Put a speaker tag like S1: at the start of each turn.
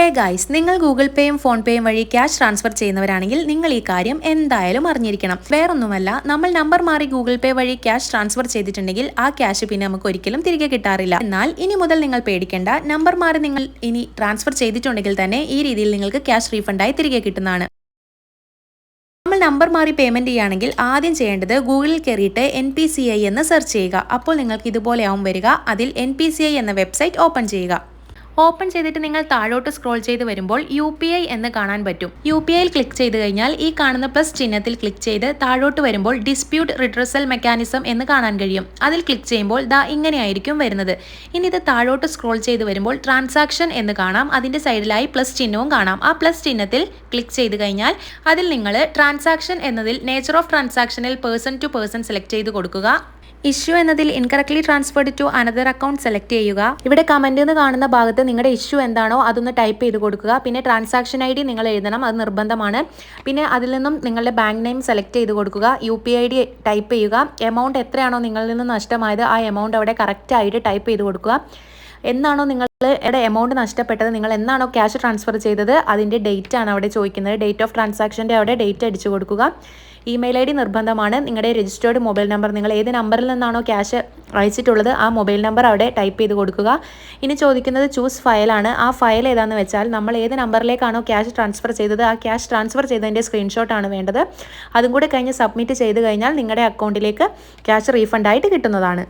S1: ഹേ guys നിങ്ങൾ Google പേയും phone പേയും വഴി ക്യാഷ് ട്രാൻസ്ഫർ ചെയ്യുന്നവരാണെങ്കിൽ നിങ്ങൾ ഈ കാര്യം എന്തായാലും അറിഞ്ഞിരിക്കണം. വേറൊന്നുമല്ല നമ്മൾ നമ്പർ മാറി ഗൂഗിൾ പേ വഴി ക്യാഷ് ട്രാൻസ്ഫർ ചെയ്തിട്ടുണ്ടെങ്കിൽ ആ ക്യാഷ് പിന്നെ നമുക്ക് ഒരിക്കലും തിരികെ കിട്ടാറില്ല. എന്നാൽ ഇനി മുതൽ നിങ്ങൾ പേടിക്കേണ്ട നമ്പർ മാറി നിങ്ങൾ ഇനി ട്രാൻസ്ഫർ ചെയ്തിട്ടുണ്ടെങ്കിൽ തന്നെ ഈ രീതിയിൽ നിങ്ങൾക്ക് ക്യാഷ് റീഫണ്ടായി തിരികെ കിട്ടുന്നതാണ്. നമ്മൾ നമ്പർ മാറി പേയ്മെന്റ് ചെയ്യുകയാണെങ്കിൽ ആദ്യം ചെയ്യേണ്ടത് ഗൂഗിളിൽ കയറിയിട്ട് എൻ പി സി ഐ എന്ന് സെർച്ച് ചെയ്യുക. അപ്പോൾ നിങ്ങൾക്ക് ഇതുപോലെയാവും വരിക. അതിൽ എൻ പി സി ഐ എന്ന വെബ്സൈറ്റ് ഓപ്പൺ ചെയ്യുക. ഓപ്പൺ ചെയ്തിട്ട് നിങ്ങൾ താഴോട്ട് സ്ക്രോൾ ചെയ്ത് വരുമ്പോൾ യു എന്ന് കാണാൻ പറ്റും. യു ക്ലിക്ക് ചെയ്ത് കഴിഞ്ഞാൽ ഈ കാണുന്ന പ്ലസ് ചിഹ്നത്തിൽ ക്ലിക്ക് ചെയ്ത് താഴോട്ട് വരുമ്പോൾ ഡിസ്പ്യൂട്ട് റിട്രസൽ മെക്കാനിസം എന്ന് കാണാൻ കഴിയും. അതിൽ ക്ലിക്ക് ചെയ്യുമ്പോൾ ദാ ഇങ്ങനെയായിരിക്കും വരുന്നത്. ഇനി ഇത് താഴോട്ട് സ്ക്രോൾ ചെയ്ത് വരുമ്പോൾ ട്രാൻസാക്ഷൻ എന്ന് കാണാം. അതിന്റെ സൈഡിലായി പ്ലസ് ചിഹ്നവും കാണാം. ആ പ്ലസ് ചിഹ്നത്തിൽ ക്ലിക്ക് ചെയ്ത് കഴിഞ്ഞാൽ അതിൽ നിങ്ങൾ ട്രാൻസാക്ഷൻ എന്നതിൽ നേച്ചർ ഓഫ് ട്രാൻസാക്ഷനിൽ പേഴ്സൺ ടു പേഴ്സൺ സെലക്ട് ചെയ്ത് കൊടുക്കുക. ഇഷ്യൂ എന്നതിൽ incorrectly transferred to another account select ചെയ്യുക. ഇവിടെ കമന്റ് എന്ന് കാണുന്ന ഭാഗത്ത് നിങ്ങളുടെ ഇഷ്യൂ എന്താണോ അതൊന്ന് ടൈപ്പ് ചെയ്ത് കൊടുക്കുക. പിന്നെ ട്രാൻസാക്ഷൻ ഐ ഡി നിങ്ങൾ എഴുതണം അത് നിർബന്ധമാണ്. പിന്നെ അതിൽ നിന്നും നിങ്ങളുടെ ബാങ്ക് നെയിം സെലക്ട് ചെയ്ത് കൊടുക്കുക. U P I D type ചെയ്യുക. എമൗണ്ട് എത്രയാണോ നിങ്ങളിൽ നിന്ന് നഷ്ടമായത് ആ എമൗണ്ട് അവിടെ കറക്റ്റ് ആയിട്ട് ടൈപ്പ് ചെയ്ത് കൊടുക്കുക. എന്നാണോ നിങ്ങളുടെ എമൗണ്ട് നഷ്ടപ്പെട്ടത്? നിങ്ങൾ എന്നാണോ ക്യാഷ് ട്രാൻസ്ഫർ ചെയ്തത്? അതിന്റെ ഡേറ്റ് ആണ് അവിടെ ചോദിക്കുന്നത്. ഡേറ്റ് ഓഫ് ട്രാൻസാക്ഷന്റെ അവിടെ ഡേറ്റ് അടിച്ചു കൊടുക്കുക. ഇമെയിൽ ഐ ഡി നിർബന്ധമാണ്. നിങ്ങളുടെ രജിസ്റ്റേർഡ് മൊബൈൽ നമ്പർ നിങ്ങൾ ഏത് നമ്പറിൽ നിന്നാണോ ക്യാഷ് അയച്ചിട്ടുള്ളത് ആ മൊബൈൽ നമ്പർ അവിടെ ടൈപ്പ് ചെയ്ത് കൊടുക്കുക. ഇനി ചോദിക്കുന്നത് ചൂസ് ഫയലാണ് ആ ഫയൽ ഏതാണെന്ന് വെച്ചാൽ നമ്മൾ ഏത് നമ്പറിലേക്കാണോ ക്യാഷ് ട്രാൻസ്ഫർ ചെയ്തത് ആ ക്യാഷ് ട്രാൻസ്ഫർ ചെയ്തതിന്റെ സ്ക്രീൻഷോട്ടാണ് വേണ്ടത്. അതും കൂടെ കഴിഞ്ഞ് സബ്മിറ്റ് ചെയ്ത് കഴിഞ്ഞാൽ നിങ്ങളുടെ അക്കൗണ്ടിലേക്ക് ക്യാഷ് റീഫണ്ടായിട്ട് കിട്ടുന്നതാണ്.